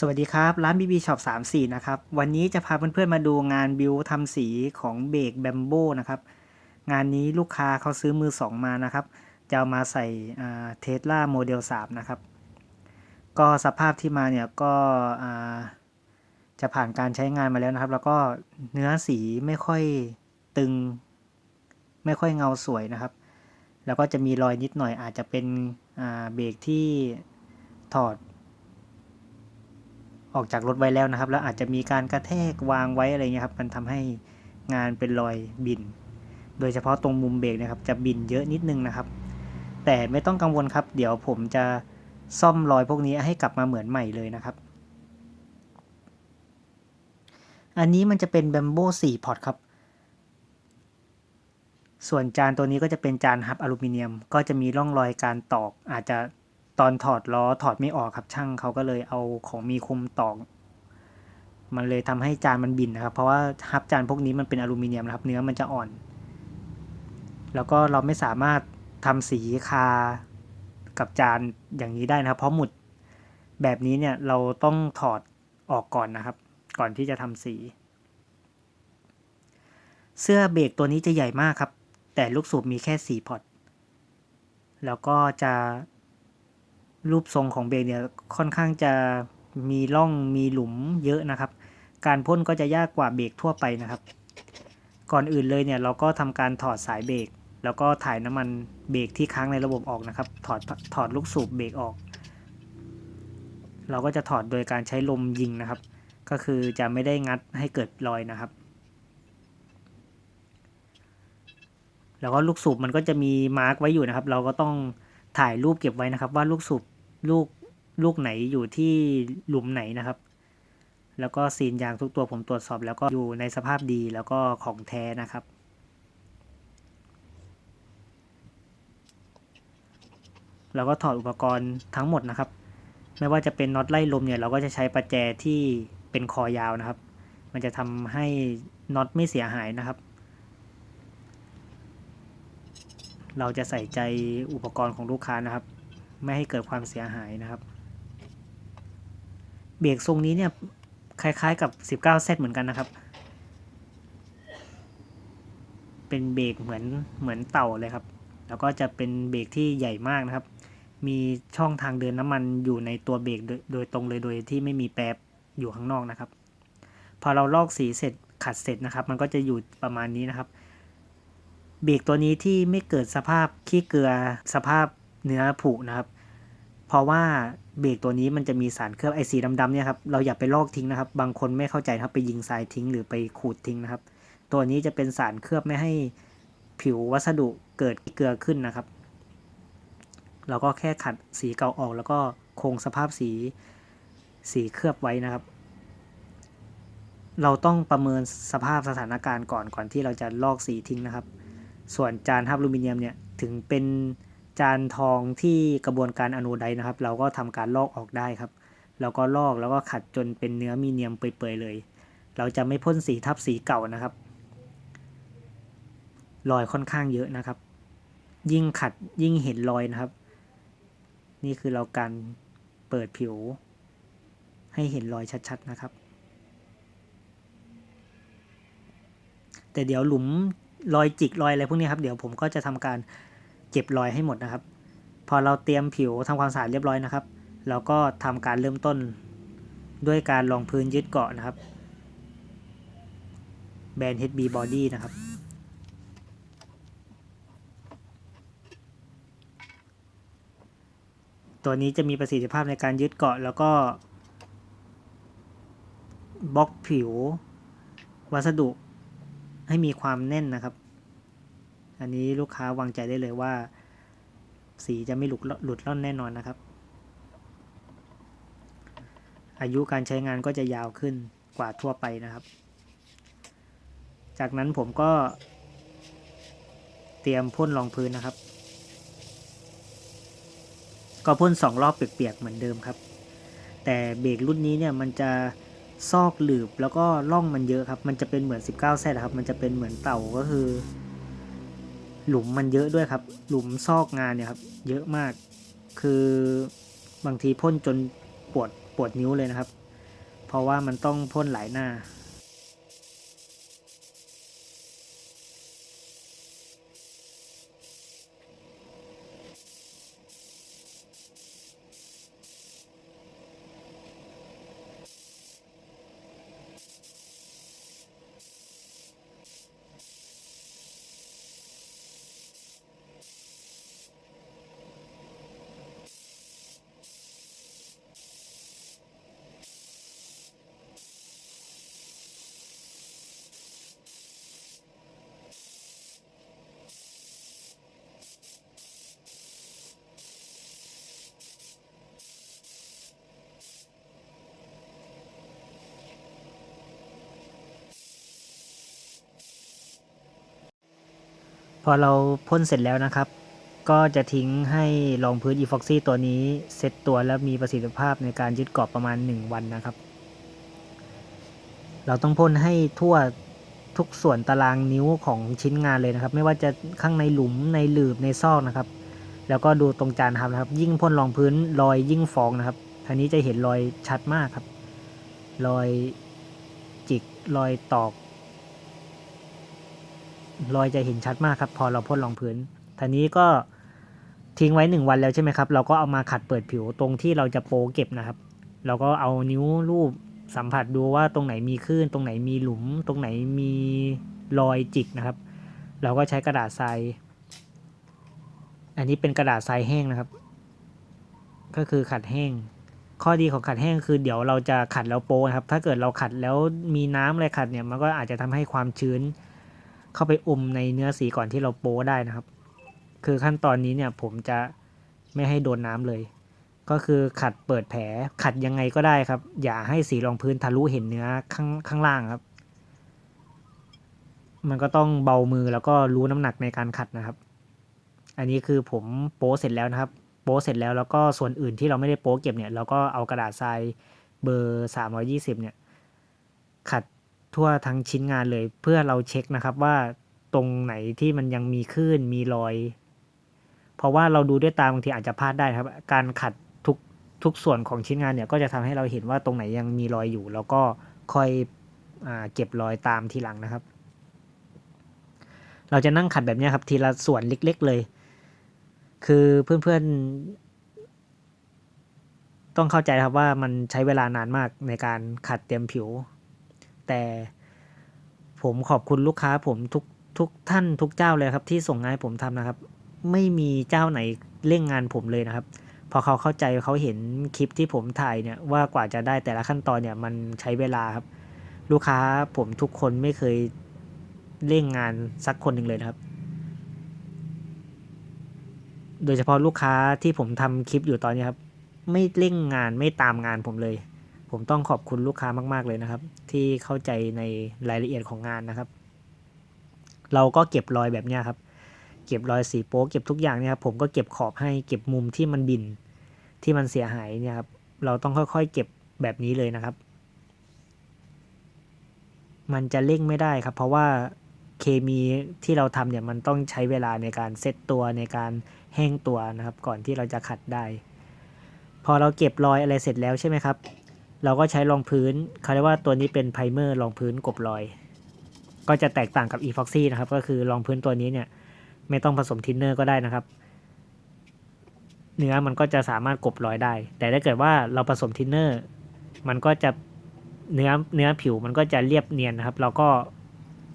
สวัสดีครับ ร้าน BB Shop 34 นะครับ วันนี้จะพาเพื่อนๆมาดูงานบิวทำสีของเบรกแบมโบนะครับ งานนี้ลูกค้าเขาซื้อมือสองมานะครับ จะเอามาใส่เทสลาโมเดล3นะครับ ก็สภาพที่มาเนี่ยก็จะผ่านการใช้งานมาแล้วนะครับ แล้วก็เนื้อสีไม่ค่อยตึง ไม่ค่อยเงาสวยนะครับ แล้วก็จะมีรอยนิดหน่อยอาจจะเป็นเบรกที่ถอด ออกจากรถไว้แล้วนะครับ แล้วอาจจะมีการกระแทกวางไว้อะไรเงี้ยครับ มันทำให้งานเป็นรอยบิน โดยเฉพาะตรงมุมเบรกนะครับ จะบินเยอะนิดนึงนะครับ แต่ไม่ต้องกังวลครับ เดี๋ยวผมจะซ่อมรอยพวกนี้ให้กลับมาเหมือนใหม่เลยนะครับ อันนี้มันจะเป็นแบมโบ4พอร์ตครับ ส่วนจานตัวนี้ก็จะเป็นจานฮับอลูมิเนียม ก็จะมีร่องรอยการตอกอาจจะ ตอนถอดล้อถอดไม่ออกครับช่างเขาก็เลยเอาของมีคมตอก มันเลยทำให้จานมันบินนะครับ เพราะว่าฮับจานพวกนี้มันเป็นอลูมิเนียมนะครับ เนื้อมันจะอ่อน แล้วก็เราไม่สามารถทำสีคากับจานอย่างนี้ได้นะครับ เพราะหมุดแบบนี้เนี่ยเราต้องถอดออกก่อนนะครับ ก่อนที่จะทำสี เสื้อเบรกตัวนี้จะใหญ่มากครับ แต่ลูกสูบมีแค่4พอร์ตแล้วก็จะ รูปทรงของเบรกเนี่ยค่อนข้างจะมีร่องมีหลุมเยอะนะครับ การพ่นก็จะยากกว่าเบรกทั่วไปนะครับ ก่อนอื่นเลยเนี่ยเราก็ทำการถอดสายเบรกแล้วก็ถ่ายน้ำมันเบรกที่ค้างในระบบออกนะครับ ถอดถอดลูกสูบเบรกออก เราก็จะถอดโดยการใช้ลมยิงนะครับ ก็คือจะไม่ได้งัดให้เกิดรอยนะครับ แล้วก็ลูกสูบมันก็จะมีมาร์กไว้อยู่นะครับ เราก็ต้อง ถ่ายรูปเก็บไว้นะครับ ว่าลูกสูบลูกลูกไหนอยู่ที่หลุมไหนนะครับ แล้วก็ซีนยางทุกตัวผมตรวจสอบแล้วก็อยู่ในสภาพดีแล้วก็ของแท้นะครับ เราก็ถอดอุปกรณ์ทั้งหมดนะครับ ไม่ว่าจะเป็นน็อตไล่ลมเนี่ยเราก็จะใช้ประแจที่เป็นคอยาวนะครับ มันจะทำให้น็อตไม่เสียหายนะครับ เราจะใส่ใจอุปกรณ์ของลูกค้านะครับ ไม่ให้เกิดความเสียหายนะครับ เบรกทรงนี้เนี่ยคล้ายๆกับ 19เซตเหมือนกันนะครับ เป็นเบรกเหมือนเหมือนเต่าเลยครับ แล้วก็จะเป็นเบรกที่ใหญ่มากนะครับ มีช่องทางเดินน้ำมันอยู่ในตัวเบรกโดยตรงเลยโดยที่ไม่มีแป๊บอยู่ข้างนอกนะครับ พอเราลอกสีเสร็จขัดเสร็จนะครับ มันก็จะอยู่ประมาณนี้นะครับ เบรกตัวนี้ที่ไม่เกิดสภาพขี้เกลือสภาพเนื้อผุนะครับ เพราะว่าเบรกตัวนี้มันจะมีสารเคลือบไอสีดำๆเนี่ยครับเราอย่าไปลอกทิ้งนะครับ บางคนไม่เข้าใจครับไปยิงทรายทิ้งหรือไปขูดทิ้งนะครับ ตัวนี้จะเป็นสารเคลือบไม่ให้ผิววัสดุเกิดเกลือขึ้นนะครับ เราก็แค่ขัดสีเก่าออกแล้วก็คงสภาพสีสีเคลือบไว้นะครับ เราต้องประเมินสภาพสถานการณ์ก่อนก่อนที่เราจะลอกสีทิ้งนะครับ ส่วนจานฮับอลูมิเนียมเนี่ยถึงเป็นจานทองที่กระบวนการอนูไดนะครับ เราก็ทำการลอกออกได้ครับ แล้วก็ลอกแล้วก็ขัดจนเป็นเนื้อมีเนียมเปื่อยๆเลย เราจะไม่พ่นสีทับสีเก่านะครับรอยค่อนข้างเยอะนะครับ ยิ่งขัดยิ่งเห็นรอยนะครับ นี่คือเราการเปิดผิว ให้เห็นรอยชัดๆนะครับ แต่เดี๋ยวหลุม รอยจิกรอยอะไรพวกนี้ครับ เดี๋ยวผมก็จะทำการเก็บรอยให้หมดนะครับ พอเราเตรียมผิวทำความสะอาดเรียบร้อยนะครับ เราก็ทำการเริ่มต้นด้วยการรองพื้นยึดเกาะนะครับ แบรนด์ HB Body นะครับ ตัวนี้จะมีประสิทธิภาพในการยึดเกาะแล้วก็บล็อกผิว วัสดุ ให้มีความแน่นนะครับ อันนี้ลูกค้าวางใจได้เลยว่า สีจะไม่หลุดหลุดล่อนแน่นอนนะครับ อายุการใช้งานก็จะยาวขึ้นกว่าทั่วไปนะครับ จากนั้นผมก็เตรียมพ่นรองพื้นนะครับ ก็พ่นสองรอบเปียกๆเหมือนเดิมครับ แต่เบรกรุ่นนี้เนี่ยมันจะ ซอกหลืบแล้วก็ร่องมันเยอะครับ มันจะเป็นเหมือน 19เซตครับ มันจะเป็นเหมือนเต่าก็คือ หลุมมันเยอะด้วยครับ หลุมซอกงานเนี่ยครับ เยอะมาก คือบางทีพ่นจนปวดปวดนิ้วเลยนะครับ เพราะว่ามันต้องพ่นหลายหน้า พอเราพ่นเสร็จแล้วนะครับ ก็จะทิ้งให้รองพื้น epoxy ตัวนี้เซตตัวแล้วมีประสิทธิภาพในการยึดเกาะประมาณ 1 วันนะครับ เราต้องพ่นให้ทั่วทุกส่วนตารางนิ้วของชิ้นงานเลยนะครับ ไม่ว่าจะข้างในหลุมในหลืบในซอกนะครับ แล้วก็ดูตรงจานทำนะครับ ยิ่งพ่นรองพื้นรอยยิ่งฟองนะครับทีนี้จะเห็นรอยชัดมากครับ รอยจิกรอยตอก รอยจะเห็นชัดมากครับ พอเราพ่นรองพื้นทีนี้ก็ทิ้งไว้หนึ่งวันแล้วใช่ไหมครับ เราก็เอามาขัดเปิดผิวตรงที่เราจะโปะเก็บนะครับ เราก็เอานิ้วรูปสัมผัสดูว่าตรงไหนมีคลื่น ตรงไหนมีหลุม ตรงไหนมีรอยจิกนะครับ เราก็ใช้กระดาษทราย อันนี้เป็นกระดาษทรายแห้งนะครับ ก็คือขัดแห้ง ข้อดีของขัดแห้งคือเดี๋ยวเราจะขัดแล้วโปนะครับ ถ้าเกิดเราขัดแล้วมีน้ำอะไรขัดเนี่ย มันก็อาจจะทำให้ความชื้น เข้าไปอมในเนื้อสีก่อนที่เราโป้ได้นะครับ คือขั้นตอนนี้เนี่ยผมจะไม่ให้โดนน้ำเลย ก็คือขัดเปิดแผลขัดยังไงก็ได้ครับ อย่าให้สีรองพื้นทะลุเห็นเนื้อข้างข้างล่างครับ มันก็ต้องเบามือแล้วก็รู้น้ำหนักในการขัดนะครับ อันนี้คือผมโป้เสร็จแล้วนะครับ โป้เสร็จแล้วแล้วก็ส่วนอื่นที่เราไม่ได้โป้เก็บเนี่ยเราก็เอากระดาษทรายเบอร์ 320 เนี่ย ขัด ทั่วทั้งชิ้นงานเลย เพื่อเราเช็คนะครับว่าตรงไหนที่มันยังมีคลื่นมีรอย เพราะว่าเราดูด้วยตาบางทีอาจจะพลาดได้ครับ การขัดทุกทุกส่วนของชิ้นงานเนี่ย ก็จะทำให้เราเห็นว่าตรงไหนยังมีรอยอยู่ แล้วก็ค่อยอเก็บรอยตามทีหลังนะครับ เราจะนั่งขัดแบบนี้ครับ ทีละส่วนเล็ก ๆ เลย คือเพื่อนๆ ต้องเข้าใจครับว่ามันใช้เวลานานมากในการขัดเตรียมผิว แต่ผมขอบคุณลูกค้าผมทุกทุกท่านทุกเจ้าเลยครับ ที่ส่งงานให้ผมทำนะครับ ไม่มีเจ้าไหนเร่งงานผมเลยนะครับ พอเขาเข้าใจเขาเห็นคลิปที่ผมถ่ายเนี่ยว่ากว่าจะได้แต่ละขั้นตอนเนี่ยมันใช้เวลาครับ ลูกค้าผมทุกคนไม่เคยเร่งงานสักคนหนึ่งเลยนะครับ โดยเฉพาะลูกค้าที่ผมทำคลิปอยู่ตอนนี้ครับ ไม่เร่งงานไม่ตามงานผมเลย ผมต้องขอบคุณลูกค้ามาก ๆ เลยนะครับ ที่เข้าใจในรายละเอียดของงานนะครับ เราก็เก็บรอยแบบนี้ครับ เก็บรอยสีโป๊เก็บทุกอย่างเนี่ยครับผมก็เก็บขอบให้เก็บมุมที่มันบินที่มันเสียหายเนี่ยครับ เราต้องค่อยๆ เก็บแบบนี้เลยนะครับ มันจะเร่งไม่ได้ครับ เพราะว่าเคมีที่เราทำเนี่ยมันต้องใช้เวลาในการเซตตัวในการแห้งตัวนะครับ ก่อนที่เราจะขัดได้ พอเราเก็บรอยอะไรเสร็จแล้วใช่ไหมครับ เราก็ใช้รองพื้นเขาเรียกว่าตัวนี้เป็นไพรเมอร์รองพื้นกบรอย ก็จะแตกต่างกับ epoxy นะครับ ก็คือรองพื้นตัวนี้เนี่ย ไม่ต้องผสมทินเนอร์ก็ได้นะครับ เนื้อมันก็จะสามารถกบรอยได้ แต่ถ้าเกิดว่าเราผสมทินเนอร์ มันก็จะเนื้อเนื้อผิวมันก็จะเรียบเนียนนะครับ เราก็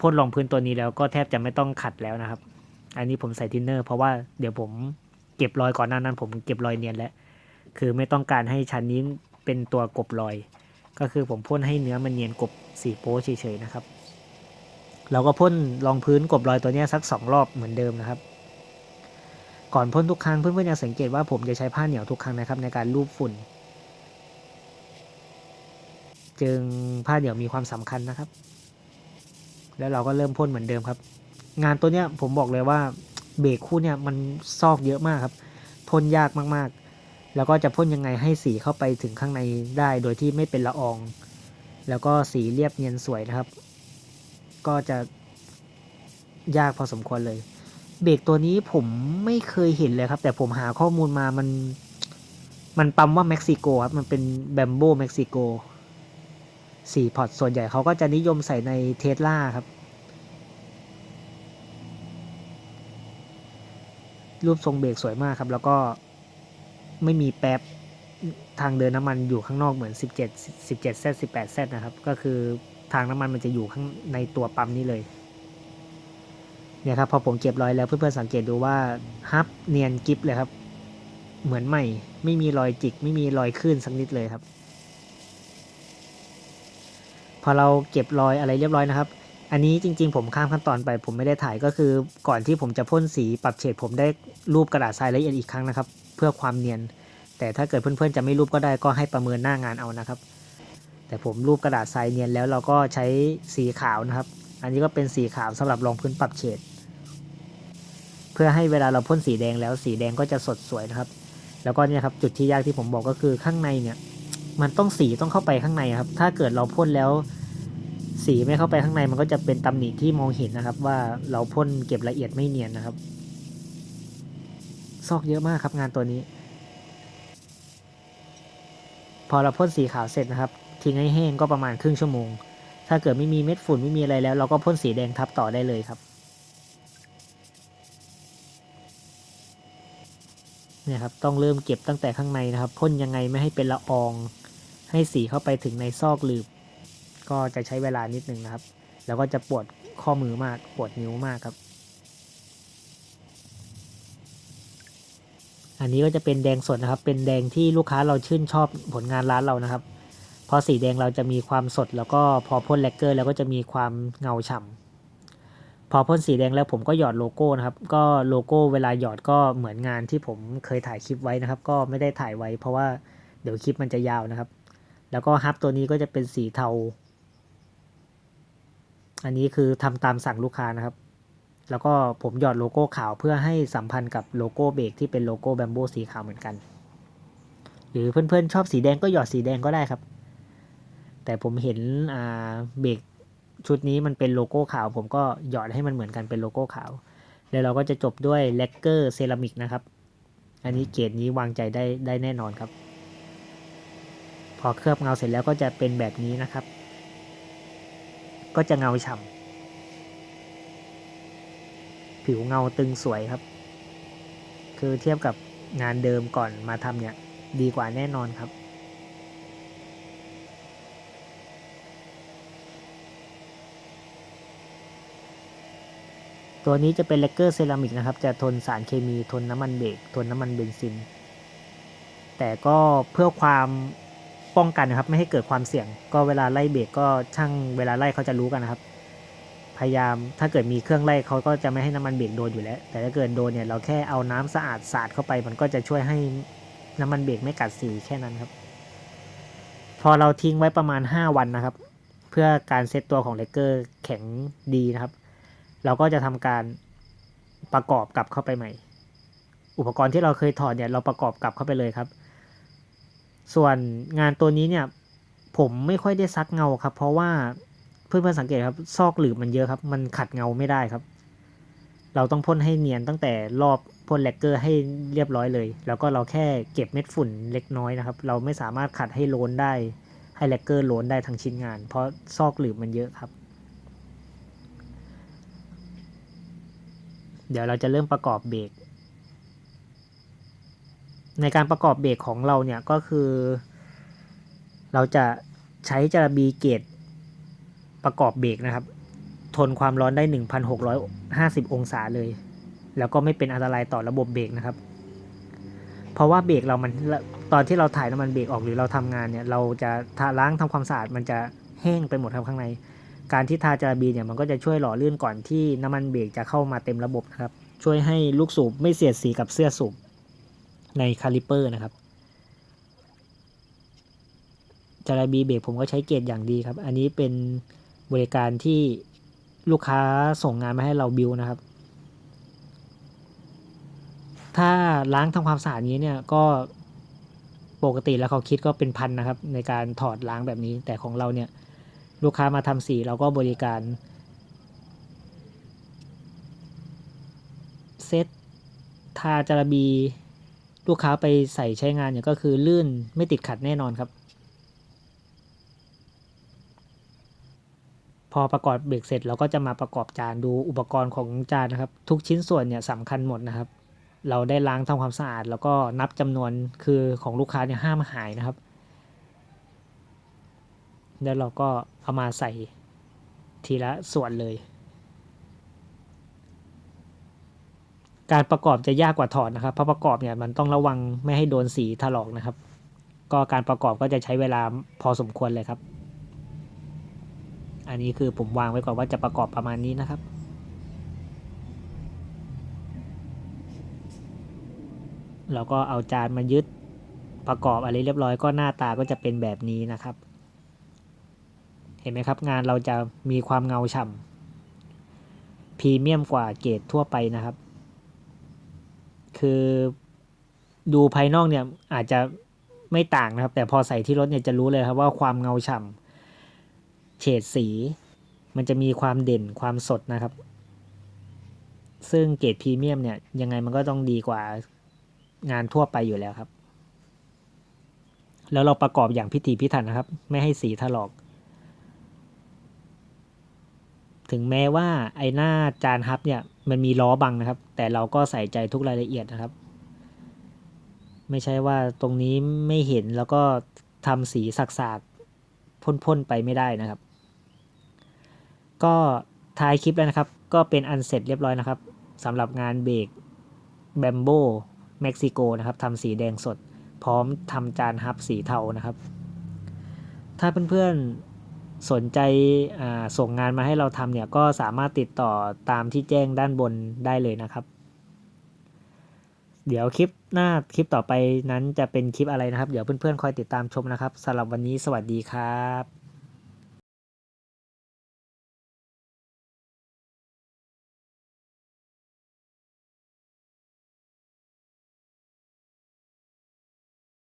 พ่นรองพื้นตัวนี้แล้วก็แทบจะไม่ต้องขัดแล้วนะครับ อันนี้ผมใส่ทินเนอร์เพราะว่าเดี๋ยวผมเก็บรอยก่อนหน้านั้น ผมเก็บรอยเนียนแล้ว คือไม่ต้องการให้ชั้นนี้ เป็นตัวกบรอย ก็คือผมพ่นให้เนื้อมันเนียนกบสีโป๊เฉยๆนะครับ เราก็พ่นรองพื้นกบรอยตัวนี้สักสองรอบเหมือนเดิมนะครับ ก่อนพ่นทุกครั้งเพื่อนๆจะสังเกตว่าผมจะใช้ผ้าเหนียวทุกครั้งนะครับ ในการลูบฝุ่น จึงผ้าเหนียวมีความสำคัญนะครับ แล้วเราก็เริ่มพ่นเหมือนเดิมครับ งานตัวเนี้ยผมบอกเลยว่าเบรกคู่เนี่ยมันซอกเยอะมากครับ พ่นยากมากๆ แล้วก็จะพ่นยังไงให้สีเข้าไปถึงข้างในได้โดยที่ไม่เป็นละออง แล้วก็สีเรียบเนียนสวยนะครับ ก็จะยากพอสมควรเลย เบรกตัวนี้ผมไม่เคยเห็นเลยครับ แต่ผมหาข้อมูลมามัน มันปั๊มว่าเม็กซิโกครับ มันเป็นแบมโบเม็กซิโกสีพอร์ตส่วนใหญ่เขาก็จะนิยมใส่ในเทสลาครับรูปทรงเบรกสวยมากครับ แล้วก็ ไม่มีแป๊บทางเดินน้ำมันอยู่ข้างนอกเหมือน 17 17 Z 18 Z นะครับ ก็คือทางน้ำมันมันจะอยู่ข้างในตัวปั๊มนี้เลยเนี่ยครับพอผมเก็บรอยแล้วเพื่อนๆสังเกตดูว่าฮับเนียนกิฟเลยครับ เหมือนใหม่ ไม่มีรอยจิก ไม่มีรอยคลื่นสักนิดเลยครับ พอเราเก็บรอยอะไรเรียบร้อยนะครับ อันนี้จริง ๆ ผมข้ามขั้นตอนไป ผมไม่ได้ถ่ายก็คือ ก่อนที่ผมจะพ่นสีปรับเฉดผมได้รูปกระดาษทรายละเอียดอีกครั้งนะครับ เพื่อความเนียน แต่ถ้าเกิดเพื่อนๆจะไม่รูปก็ได้ก็ให้ประเมินหน้างานเอานะครับ แต่ผมรูปกระดาษทรายเนียนแล้วเราก็ใช้สีขาวนะครับ อันนี้ก็เป็นสีขาวสำหรับรองพื้นปรับเฉดเพื่อให้เวลาเราพ่นสีแดงแล้วสีแดงก็จะสดสวยนะครับ แล้วก็เนี่ยครับจุดที่ยากที่ผมบอกก็คือข้างในเนี่ย มันต้องสีต้องเข้าไปข้างในครับ ถ้าเกิดเราพ่นแล้ว สีไม่เข้าไปข้างในมันก็จะเป็นตำหนิที่มองเห็นนะครับ ว่าเราพ่นเก็บละเอียดไม่เนียนนะครับ ซอกเยอะมากครับงานตัวนี้ พอเราพ่นสีขาวเสร็จนะครับ ทิ้งให้แห้งก็ประมาณครึ่งชั่วโมง ถ้าเกิดไม่มีเม็ดฝุ่นไม่มีอะไรแล้ว เราก็พ่นสีแดงทับต่อได้เลยครับเนี่ยครับต้องเริ่มเก็บตั้งแต่ข้างในนะครับพ่นยังไงไม่ให้เป็นละออง ให้สีเข้าไปถึงในซอกหลืบ ก็จะใช้เวลานิดนึงนะครับ แล้วก็จะปวดข้อมือมากปวดนิ้วมากครับ อันนี้ก็จะเป็นแดงสดนะครับ เป็นแดงที่ลูกค้าเราชื่นชอบผลงานร้านเรานะครับพราะสีแดงเราจะมีความสด แล้วก็พอพ่นแลกเกอร์แล้วก็จะมีความเงาฉ่ำพอพ่นสีแดงแล้วผมก็หยอดโลโก้นะครับ ก็โลโก้เวลาหยอดก็เหมือนงานที่ผมเคยถ่ายคลิปไว้นะครับ ก็ไม่ได้ถ่ายไว้ เพราะว่าเดี๋ยวคลิปมันจะยาวนะครับ แล้วก็ฮับตัวนี้ก็จะเป็นสีเทา อันนี้คือทำตามสั่งลูกค้านะครับ แล้วก็ผมหยอดโลโก้ขาวเพื่อให้สัมพันธ์กับโลโก้เบรกที่เป็นโลโก้แบมโบสีขาวเหมือนกัน หรือเพื่อนๆชอบสีแดงก็หยอดสีแดงก็ได้ครับ แต่ผมเห็นเบรกชุดนี้มันเป็นโลโก้ขาว ผมก็หยอดให้มันเหมือนกันเป็นโลโก้ขาว แล้วเราก็จะจบด้วยแลกเกอร์เซรามิกนะครับ อันนี้เกรดนี้วางใจได้ได้แน่นอนครับ พอเคลือบเงาเสร็จแล้วก็จะเป็นแบบนี้นะครับ ก็จะเงาฉ่ำ ผิวเงาตึงสวยครับ คือเทียบกับงานเดิมก่อนมาทำเนี่ย ดีกว่าแน่นอนครับ ตัวนี้จะเป็นเลกเกอร์เซรามิกนะครับ จะทนสารเคมีทนน้ำมันเบรกทนน้ำมันเบนซิน แต่ก็เพื่อความป้องกันนะครับ ไม่ให้เกิดความเสี่ยง ก็เวลาไล่เบรกก็ช่างเวลาไล่เขาจะรู้กันนะครับ พยายามถ้าเกิดมีเครื่องไล่เขาก็จะไม่ให้น้ำมันเบรกโดนอยู่แล้ว แต่ถ้าเกิดโดนเนี่ยเราแค่เอาน้ำสะอาดสาดเข้าไป มันก็จะช่วยให้น้ำมันเบรกไม่กัดสีแค่นั้นครับ พอเราทิ้งไว้ประมาณ 5 วันนะครับ เพื่อการเซตตัวของเลกเกอร์แข็งดีนะครับ เราก็จะทำการประกอบกลับเข้าไปใหม่ อุปกรณ์ที่เราเคยถอดเนี่ยเราประกอบกลับเข้าไปเลยครับ ส่วนงานตัวนี้เนี่ยผมไม่ค่อยได้ซักเงาครับ เพราะว่า พื่อนๆสังเกตครับ ซอกหลืบมันเยอะครับ มันขัดเงาไม่ได้ครับ เราต้องพ่นให้เนียนตั้งแต่รอบพ่นแลกเกอร์ให้เรียบร้อยเลย แล้วก็เราแค่เก็บเม็ดฝุ่นเล็กน้อยนะครับ เราไม่สามารถขัดให้โลนได้ ให้แลกเกอร์โลนได้ทั้งชิ้นงาน เพราะซอกหลืบมันเยอะครับ เดี๋ยวเราจะเริ่มประกอบเบรก ในการประกอบเบรกของเราเนี่ยก็คือ เราจะใช้จาระบีเกต ประกอบเบรกนะครับ ทนความร้อนได้ 1,650 องศาเลย แล้วก็ไม่เป็นอันตรายต่อระบบเบรกนะครับ เพราะว่าเบรกเรามันตอนที่เราถ่ายน้ำมันเบรกออกหรือเราทำงานเนี่ยเราจะทาล้างทำความสะอาดมันจะแห้งไปหมดครับข้างใน การที่ทาจาระบีเนี่ยมันก็จะช่วยหล่อลื่นก่อนที่น้ำมันเบรกจะเข้ามาเต็มระบบนะครับ ช่วยให้ลูกสูบไม่เสียดสีกับเสื้อสูบในคาลิเปอร์นะครับจาระบีเบรกผมก็ใช้เกรดอย่างดีครับ อันนี้เป็น บริการที่ลูกค้าส่งงานมาให้เราบิวนะครับ ถ้าล้างทำความสะอาดนี้เนี่ยก็ปกติแล้วเขาคิดก็เป็นพันนะครับ ในการถอดล้างแบบนี้ แต่ของเราเนี่ย ลูกค้ามาทำสีเราก็บริการเซตทาจารบี ลูกค้าไปใส่ใช้งานเนี่ยก็คือลื่นไม่ติดขัดแน่นอนครับ พอประกอบเบรกเสร็จเราก็จะมาประกอบจานดูอุปกรณ์ของจานนะครับ ทุกชิ้นส่วนเนี่ยสำคัญหมดนะครับ เราได้ล้างทำความสะอาด แล้วก็นับจำนวนคือของลูกค้าเนี่ยห้ามหายนะครับแล้วเราก็เอามาใส่ทีละส่วนเลย การประกอบจะยากกว่าถอดนะครับเพราะประกอบเนี่ยมันต้องระวังไม่ให้โดนสีถลอกนะครับ ก็การประกอบก็จะใช้เวลาพอสมควรเลยครับ อันนี้คือผมวางไว้ก่อนว่าจะประกอบประมาณนี้นะครับ เราก็เอาจานมายึดประกอบอะไรเรียบร้อยก็หน้าตาก็จะเป็นแบบนี้นะครับ เห็นไหมครับงานเราจะมีความเงาฉ่ำพรีเมียมกว่าเกรดทั่วไปนะครับ คือดูภายนอกเนี่ยอาจจะไม่ต่างนะครับ แต่พอใส่ที่รถเนี่ยจะรู้เลยครับว่าความเงาฉ่ำ เฉดสี มันจะมีความเด่นความสดนะครับ ซึ่งเกรดพรีเมียมเนี่ยยังไงมันก็ต้องดีกว่างานทั่วไปอยู่แล้วครับ แล้วเราประกอบอย่างพิถีพิถันนะครับ ไม่ให้สีถลอก ถึงแม้ว่าไอ้หน้าจานฮับเนี่ยมันมีล้อบังนะครับ แต่เราก็ใส่ใจทุกรายละเอียดนะครับ ไม่ใช่ว่าตรงนี้ไม่เห็นแล้วก็ทำสีสักๆพ่นๆไปไม่ได้นะครับ ก็ท้ายคลิปแล้วนะครับ ก็เป็นอันเสร็จเรียบร้อยนะครับสำหรับงานเบรกแบมโบเม็กซิโกนะครับทำสีแดงสด พร้อมทำจานฮับสีเทานะครับ ถ้าเพื่อนๆสนใจส่งงานมาให้เราทำเนี่ย ก็สามารถติดต่อตามที่แจ้งด้านบนได้เลยนะครับ เดี๋ยวคลิปหน้าคลิปต่อไปนั้นจะเป็นคลิปอะไรนะครับ เดี๋ยวเพื่อนๆคอยติดตามชมนะครับสำหรับวันนี้สวัสดีครับ